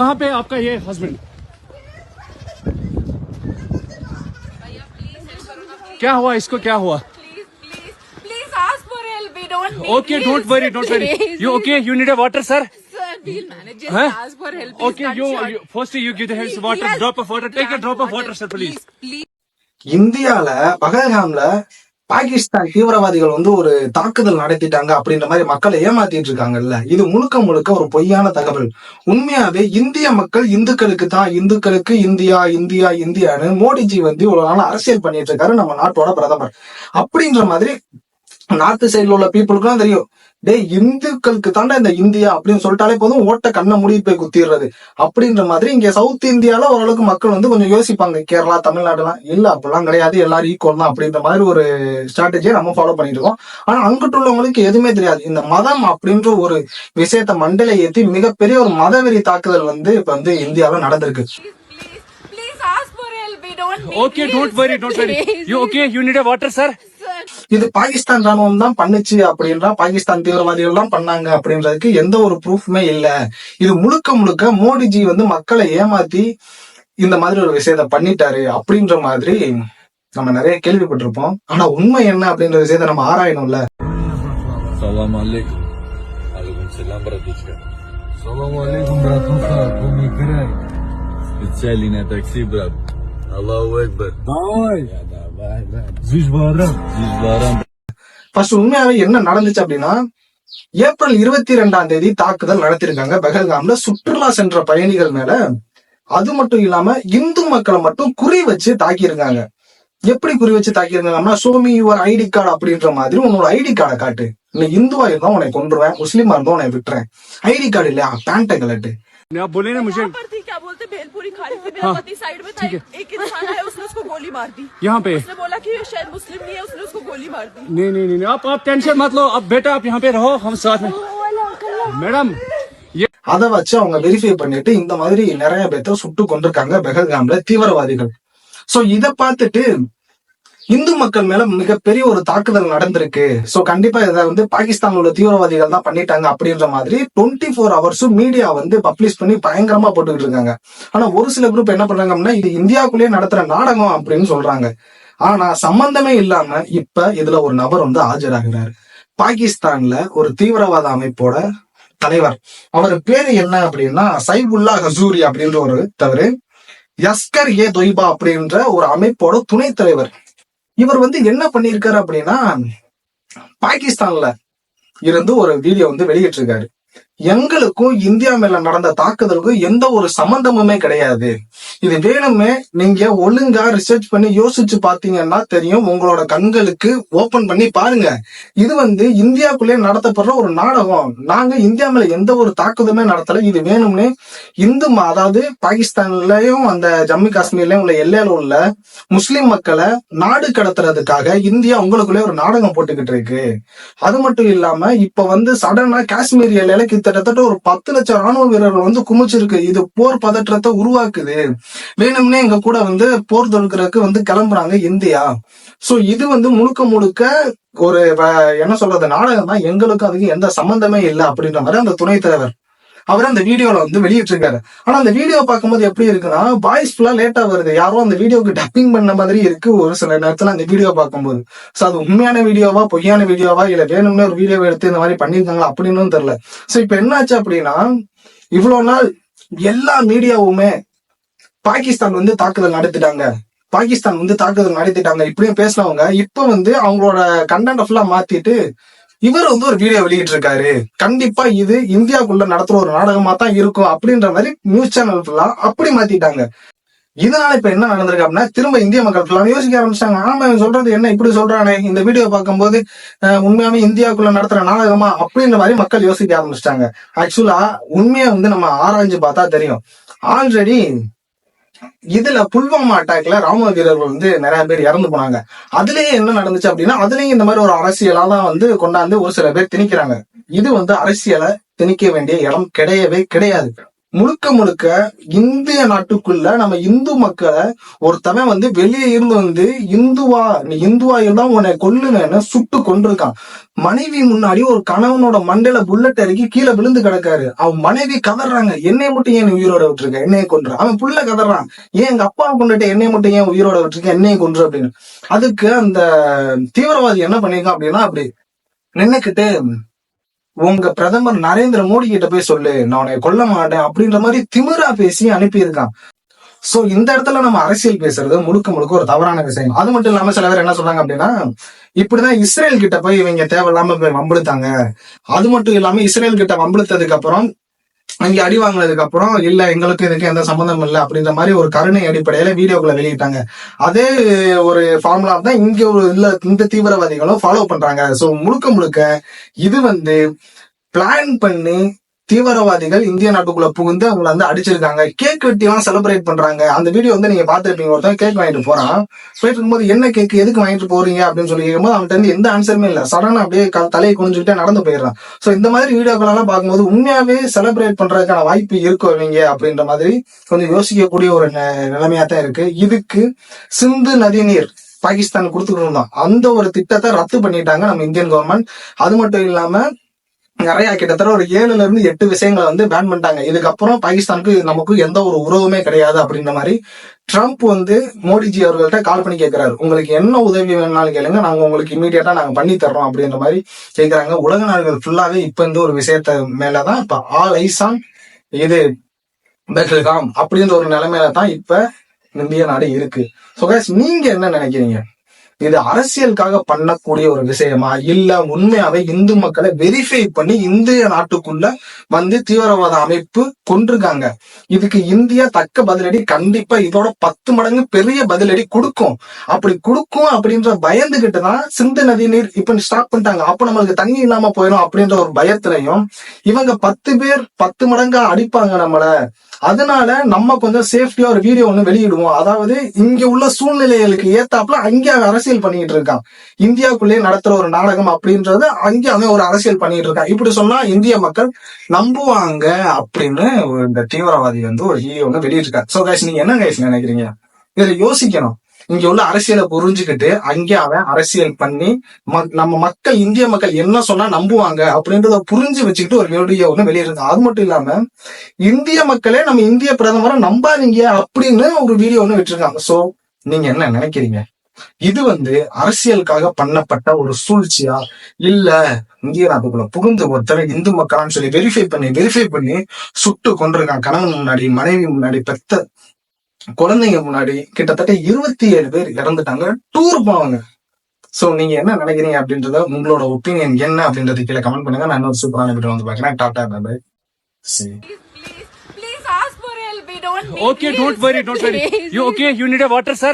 कहाँ पे आपका ये हस्बैंड क्या हुआ इसको क्या हुआ Please, please, please ask for help. We don't need okay this. Don't worry don't worry Please. You okay you need a water sir Sir, we'll manage. Just Huh? ask for help. Please, Okay, you, gunshot. you first you give the hands Please, water, yes. drop of water, take a Grant drop of water, sir, please. Please, please. இந்தியால பகல்காம்ல பாகிஸ்தான் தீவிரவாதிகள் வந்து ஒரு தாக்குதல் நடத்திட்டாங்க அப்படின்ற மாதிரி மக்களை ஏமாத்திட்டு இருக்காங்கல்ல. இது முழுக்க முழுக்க ஒரு பொய்யான தகவல். உண்மையாவே இந்திய மக்கள் இந்துக்களுக்கு தான் இந்துக்களுக்கு இந்தியா இந்தியா இந்தியான்னு மோடிஜி வந்து இவ்வளவு நாள் அரசியல் பண்ணிட்டு இருக்காரு நம்ம நாட்டோட பிரதமர். அப்படின்ற மாதிரி நார்த் சைடில் உள்ள பீப்புளுக்குலாம் தெரியும் டே இந்துக்களுக்கு தாண்டா இந்த இந்தியா அப்படின்னு சொல்லிட்டாலே போதும் ஓட்ட கண்ணை மூடி போய் குத்திடுறது அப்படின்ற மாதிரி இங்க சவுத் இந்தியால ஓரளவுக்கு மக்கள் வந்து கொஞ்சம் யோசிப்பாங்க கேரளா தமிழ்நாடுலாம் இல்ல அப்படிலாம் கிடையாது எல்லாரும் ஈக்குவல் தான் அப்படின்ற மாதிரி ஒரு ஸ்ட்ராட்டஜியை நம்ம ஃபாலோ பண்ணிட்டு இருக்கோம் ஆனா அங்கிட்டு உள்ளவங்களுக்கு எதுவுமே தெரியாது இந்த மதம் அப்படின்ற ஒரு விஷயத்த மண்டலை ஏற்றி மிகப்பெரிய ஒரு மதவெறி தாக்குதல் வந்து இப்ப வந்து இந்தியாவில நடந்திருக்கு Okay, don't worry, don't worry. You okay? You need a water, sir? இது பாகிஸ்தான் ராணுவம் தான் பண்ணுச்சு அப்படின்றா பாகிஸ்தான் தீவிரவாதிகள் தான் பண்ணாங்க அப்படின்றதுக்கு எந்த ஒரு ப்ரூஃப்மே இல்ல. இது முழுக்க முழுக்க மோடிஜி வந்து மக்களை ஏமாத்தி இந்த மாதிரி ஒரு விஷயத்த பண்ணிட்டாரு அப்படின்ற மாதிரி நம்ம நிறைய கேள்விப்பட்டிருப்போம். ஆனா உண்மை என்ன அப்படின்ற விஷயத்த நம்ம ஆராயணும்ல. சலாம் அலைக்கும். அல்லாஹ் அக்பர் ஃபர்ஸ்ட் உண்மையாவே என்ன நடந்துச்சு அப்படின்னா ஏப்ரல் இருபத்தி ரெண்டாம் தேதி தாக்குதல் நடத்திருக்காங்க. பெஹல்காம்ல சுற்றுலா சென்ற பயணிகள் மேல. அது மட்டும் இல்லாம இந்து மக்களை மட்டும் குறி வச்சு தாக்கியிருக்காங்க. எப்படி குறி வச்சு தாக்கியிருந்தாங்கன்னா show me your ID card அப்படின்ற மாதிரி உன்னோட ஐடி கார்டை காட்டு. நீ இந்துவா இருந்தா உன்னை கொண்டுருவேன் முஸ்லீமா இருந்தா உன்னை விட்டுறேன். ஐடி கார்டு இல்லையா? பேண்ட கலட்டு पर थी क्या बोलते भेलपुरी खाली थी मेरा पति साइड में था एक इंसान आया उसने उसको गोली मार दी यहाँ पे उसने बोला कि ये शायद मुस्लिम नहीं है उसने उसको गोली मार दी नहीं नहीं नहीं नहीं, आप आप टेंशन मत लो अब बेटा आप यहाँ पे रहो हम साथ में मैडम ये அதை வச்சு அவங்க வெரிஃபை பண்ணிட்டு இந்த மாதிரி நிறைய பேர்த்த சுட்டு கொண்டிருக்காங்க பெஹல்காம்ல தீவிரவாதிகள் சோ இத பார்த்துட்டு இந்து மக்கள் மேல மிகப்பெரிய ஒரு தாக்குதல் நடந்திருக்கு. சோ கண்டிப்பா இதை வந்து பாகிஸ்தான் உள்ள தீவிரவாதிகள் தான் பண்ணிட்டாங்க அப்படின்ற மாதிரி டுவெண்ட்டி ஃபோர் ஹவர்ஸும் மீடியா வந்து பப்ளிஷ் பண்ணி பயங்கரமா போட்டுக்கிட்டு இருக்காங்க. ஆனா ஒரு சில குரூப் என்ன பண்றாங்க அப்படின்னா இது இந்தியாவுக்குள்ளேயே நடத்துற நாடகம் அப்படின்னு சொல்றாங்க. ஆனா சம்பந்தமே இல்லாம இப்ப இதுல ஒரு நபர் வந்து ஆஜராகிறாரு. பாகிஸ்தான்ல ஒரு தீவிரவாத அமைப்போட தலைவர். அவர் பேரு என்ன அப்படின்னா சைபுல்லா ஹசூரி அப்படின்ற ஒரு தவறு. யஸ்கர் ஏ தொய்பா அப்படின்ற ஒரு அமைப்போட துணைத் தலைவர். இவர் வந்து என்ன பண்ணியிருக்காரு அப்படின்னா பாகிஸ்தான்ல இருந்து ஒரு வீடியோ வந்து வெளியிட்டிருக்காரு. எங்களுக்கும் இந்தியா மேல நடந்த தாக்குதலுக்கும் எந்த ஒரு சம்பந்தமுமே கிடையாது. இது வேணுமே நீங்க ஒழுங்கா ரிசர்ச் பண்ணி யோசிச்சு பாத்தீங்கன்னா தெரியும். உங்களோட கண்களுக்கு ஓபன் பண்ணி பாருங்க. இது வந்து இந்தியாக்குள்ளே நடத்தப்படுற ஒரு நாடகம். நாங்க இந்தியா மேல எந்த ஒரு தாக்குதலுமே நடத்தல. இது வேணும்னே இந்து ம- அதாவது பாகிஸ்தான்லயும் அந்த ஜம்மு காஷ்மீர்லயும் உள்ள எல்லையில உள்ள முஸ்லிம் மக்களை நாடு கடத்துறதுக்காக இந்தியா உங்களுக்குள்ளே ஒரு நாடகம் போட்டுக்கிட்டு இருக்கு. அது மட்டும் இல்லாம இப்ப வந்து சடனா காஷ்மீர் எல்லையில கிட்டத்தட்ட ஒரு பத்து லட்சம் ராணுவ வீரர்கள் வந்து குமிச்சிருக்கு. இது போர் பதற்றத்தை உருவாக்குது. வேணும்னே எங்க கூட வந்து போர் தொடுக்கிறதுக்கு வந்து கிளம்புறாங்க இந்தியா. சோ இது வந்து முழுக்க முழுக்க ஒரு என்ன சொல்றது நாடகம் தான் எங்களுக்கு அதுக்கு எந்த சம்பந்தமே இல்லை அப்படின்ற மாதிரி அந்த துணைத் தலைவர் அவர் அந்த வீடியோல வந்து வெளியிட்டிருக்காரு. ஆனா அந்த வீடியோ பார்க்கும்போது எப்படி இருக்குன்னா வாய்ஸ் ஃபுல்லா லேட்டா வருது. யாரோ அந்த வீடியோக்கு டப்பிங் பண்ண மாதிரி இருக்கு ஒரு சில நேரத்துல அந்த வீடியோ பார்க்கும்போது. சோ அது உண்மையான வீடியோவா பொய்யான வீடியோவா இல்ல வேணும்னே ஒரு வீடியோ எடுத்து இந்த மாதிரி பண்ணியிருக்காங்களா அப்படின்னு தெரியல. சோ இப்ப என்னாச்சு அப்படின்னா இவ்வளவு நாள் எல்லா மீடியாவுமே பாகிஸ்தான் வந்து தாக்குதல் நடத்திட்டாங்க. பாகிஸ்தான் வந்து தாக்குதல் நடத்திட்டாங்க. இப்படியும் பேசினவங்க இப்ப வந்து அவங்களோட கண்டென்ட் ஃபுல்லா மாத்திட்டு இவர் வந்து ஒரு வீடியோ வெளியிட்டு இருக்காரு கண்டிப்பா இது இந்தியாவுக்குள்ள நடத்துற ஒரு நாடகமா தான் இருக்கும் அப்படின்ற மாதிரி நியூஸ் சேனல் ஃபுல்லா அப்படி மாத்திட்டாங்க. இதனால இப்ப என்ன நடந்திருக்கு அப்படின்னா திரும்ப இந்திய மக்கள் ஃபுல்லா யோசிக்க ஆரம்பிச்சாங்க ஆமா இவன் சொல்றது என்ன இப்படி சொல்றானே இந்த வீடியோ பார்க்கும்போது உண்மையாவே இந்தியாவுக்குள்ள நடத்துற நாடகமா அப்படின்ற மாதிரி மக்கள் யோசிக்க ஆரம்பிச்சிட்டாங்க. ஆக்சுவலா உண்மையை வந்து நம்ம ஆராய்ஞ்சு பார்த்தா தெரியும். ஆல்ரெடி இதுல புல்வாமா அட்டாக்ல ராணுவ வீரர்கள் வந்து நிறைய பேர் இறந்து போனாங்க. அதுலயே என்ன நடந்துச்சு அப்படின்னா அதுலயும் இந்த மாதிரி ஒரு அரசியலா தான் வந்து கொண்டாந்து ஒரு சில பேர் திணிக்கிறாங்க. இது வந்து அரசியலை திணிக்க வேண்டிய இடம் கிடையவே கிடையாது. முழுக்க முழுக்க இந்திய நாட்டுக்குள்ள நம்ம இந்து மக்களை ஒருத்தவன் வந்து வெளியே இருந்து வந்து இந்துவா நீ இந்துவா இருந்தா உன்னை கொல்லுவேன்னு சுட்டு கொண்டிருக்கான் மனைவி முன்னாடி ஒரு கணவனோட மண்டையில புல்லட் இறக்கி கீழே விழுந்து கிடக்காரு. அவன் மனைவி கதறாங்க. என்னை மட்டும் ஏன் உயிரோட விட்டுருக்க? என்னைய கொன்று. அவன் புள்ள கதறான். ஏன் எங்க அப்பா கொண்டுட்டு என்னை மட்டும் ஏன் உயிரோட விட்டுருக்க? என்னைய கொன்று அப்படின்னு. அதுக்கு அந்த தீவிரவாதி என்ன பண்ணிருக்கான் அப்படின்னா அப்படி நின்னுக்கிட்டு உங்க பிரதமர் நரேந்திர மோடி கிட்ட போய் சொல்லு நான் உன்னை கொல்ல மாட்டேன் அப்படின்ற மாதிரி திமிரா பேசி அனுப்பியிருக்கான். சோ இந்த இடத்துல நம்ம அரசியல் பேசுறது முழுக்க முழுக்க ஒரு தவறான விஷயம். அது மட்டும் இல்லாம சில பேர் என்ன சொல்றாங்க அப்படின்னா இப்படிதான் இஸ்ரேல் கிட்ட போய் இவங்க தேவையில்லாம போய் வம்பிழுத்தாங்க. அது மட்டும் இல்லாம இஸ்ரேல் கிட்ட வம்பிழுத்ததுக்கு அப்புறம் அங்க அடி வாங்கினதுக்கு அப்புறம் இல்ல எங்களுக்கு இதுக்கு எந்த சம்பந்தம் இல்லை அப்படின்ற மாதிரி ஒரு கருணை அடிப்படையில வீடியோக்களை வெளியிட்டாங்க. அதே ஒரு ஃபார்முலா தான் இங்க ஒரு இல்ல இந்த தீவிரவாதிகளும் ஃபாலோ பண்றாங்க. சோ முழுக்க முழுக்க இது வந்து பிளான் பண்ணி தீவிரவாதிகள் இந்திய நாட்டுக்குள்ள புகுந்து அவங்கள வந்து அடிச்சிருக்காங்க. கேக் வெட்டி எல்லாம் செலிப்ரேட் பண்றாங்க. அந்த வீடியோ வந்து நீங்க பாத்துருப்பீங்க ஒருத்தன் கேக் வாங்கிட்டு போறான். போயிட்டு இருக்கும்போது என்ன கேக் எதுக்கு வாங்கிட்டு போறீங்க அப்படின்னு சொல்லி கேட்கும்போது அவன்கிட்ட இருந்து எந்த ஆன்சருமே இல்ல. சடனா அப்படியே க- தலையை குனிஞ்சுக்கிட்டே நடந்து போயிடுறான். சோ இந்த மாதிரி வீடியோக்கள் எல்லாம் பார்க்கும்போது உண்மையாவே செலிப்ரேட் பண்றதுக்கான வாய்ப்பு இருக்கும் இவங்க அப்படின்ற மாதிரி கொஞ்சம் யோசிக்கக்கூடிய ஒரு நெ- நிலைமையா தான் இருக்கு. இதுக்கு சிந்து நதி நீர் பாகிஸ்தான் கொடுத்துட்டு இருந்தோம் அந்த ஒரு திட்டத்தை ரத்து பண்ணிட்டாங்க நம்ம இந்தியன் கவர்மெண்ட் அது மட்டும் இல்லாம நிறைய கிட்டத்தட்ட ஒரு ஏழுல இருந்து எட்டு விஷயங்களை வந்து பேன் பண்ணிட்டாங்க. இதுக்கப்புறம் பாகிஸ்தானுக்கு நமக்கு எந்த ஒரு உறவுமே கிடையாது அப்படின்ற மாதிரி ட்ரம்ப் வந்து மோடிஜி அவர்கள்ட்ட கால் பண்ணி கேட்கிறாரு உங்களுக்கு என்ன உதவி வேணாலும் கேளுங்க. நாங்க உங்களுக்கு இமீடியட்டா நாங்க பண்ணி தர்றோம் அப்படின்ற மாதிரி கேட்கிறாங்க உலக நாடுகள் ஃபுல்லாவே இப்ப இந்த ஒரு விஷயத்த மேலதான் இப்ப ஆல் ஐசான் இது பெட்ல்காம் அப்படின்ற ஒரு நிலைமையில தான் இப்ப இந்திய நாடு இருக்கு. சோ நீங்க என்ன நினைக்கிறீங்க? இது அரசியலுக்காக பண்ணக்கூடிய ஒரு விஷயமா? இல்ல உண்மையாவே இந்து மக்களை வெரிஃபை பண்ணி இந்திய நாட்டுக்குள்ள வந்து தீவிரவாத அமைப்பு கொண்டிருக்காங்க இதுக்கு இந்தியா தக்க பதிலடி கண்டிப்பா இதோட பத்து மடங்கு பெரிய பதிலடி கொடுக்கும். அப்படி கொடுக்கும் அப்படின்ற பயந்துகிட்டு தான் சிந்து நதி நீர் இப்ப ஸ்டாப் பண்ணிட்டாங்க. அப்ப நம்மளுக்கு தண்ணி இல்லாம போயிடும் அப்படின்ற ஒரு பயத்திலையும் இவங்க பத்து பேர் பத்து மடங்கா அடிப்பாங்க நம்மள. அதனால நம்ம கொஞ்சம் சேஃப்டியா ஒரு வீடியோ ஒண்ணு வெளியிடுவோம். அதாவது இங்க உள்ள சூழ்நிலைகளுக்கு ஏத்தாப்புல அங்கே அரசு அரசியல் பண்ணிட்டு இருக்கான். இந்தியாவுக்குள்ளே நடத்துற ஒரு நாடகம் அப்படின்றது அங்க அவன் ஒரு அரசியல் பண்ணிட்டு இருக்கான். இப்படி சொன்னா இந்திய மக்கள் நம்புவாங்க அப்படின்னு இந்த தீவிரவாதி வந்து ஒரு ஹீரோ ஒண்ணு வெளியிட்டிருக்காரு. சோ கைஸ் நீங்க என்ன கைஸ் நினைக்கிறீங்க? இதுல யோசிக்கணும். இங்க உள்ள அரசியலை புரிஞ்சுக்கிட்டு அங்கே அவன் அரசியல் பண்ணி நம்ம மக்கள் இந்திய மக்கள் என்ன சொன்னா நம்புவாங்க அப்படின்றத புரிஞ்சு வச்சுக்கிட்டு ஒரு வீடியோ ஒண்ணு வெளியிட்டிருக்கான் அது மட்டும் இல்லாம இந்திய மக்களே நம்ம இந்திய பிரதமரை நம்பாதீங்க அப்படின்னு ஒரு வீடியோ ஒண்ணு விட்டுருக்காங்க. சோ நீங்க என்ன நினைக்கிறீங்க? இது வந்து அரசியலுக்காக பண்ணப்பட்ட ஒரு சூழ்ச்சியா இல்ல இந்திய நாட்டுக்குள்ள புகுந்து ஒருத்தர் இந்து மக்களான்னு சொல்லி வெரிஃபை பண்ணி வெரிஃபை பண்ணி சுட்டு கொண்டிருக்கான் கணவன் முன்னாடி மனைவி முன்னாடி பெத்த குழந்தைங்க முன்னாடி கிட்டத்தட்ட இருபத்தி ஏழு பேர் இறந்துட்டாங்க டூர் போவாங்க சோ நீங்க என்ன நினைக்கிறீங்க அப்படின்றத உங்களோட ஒப்பீனியன் என்ன அப்படின்றத கீழே கமெண்ட் பண்ணுங்க நான் இன்னொரு சூப்பரான வீடியோ வந்து பாக்குறேன் டாடா பை சரி Okay, don't worry, don't worry. You okay? You need a water, sir?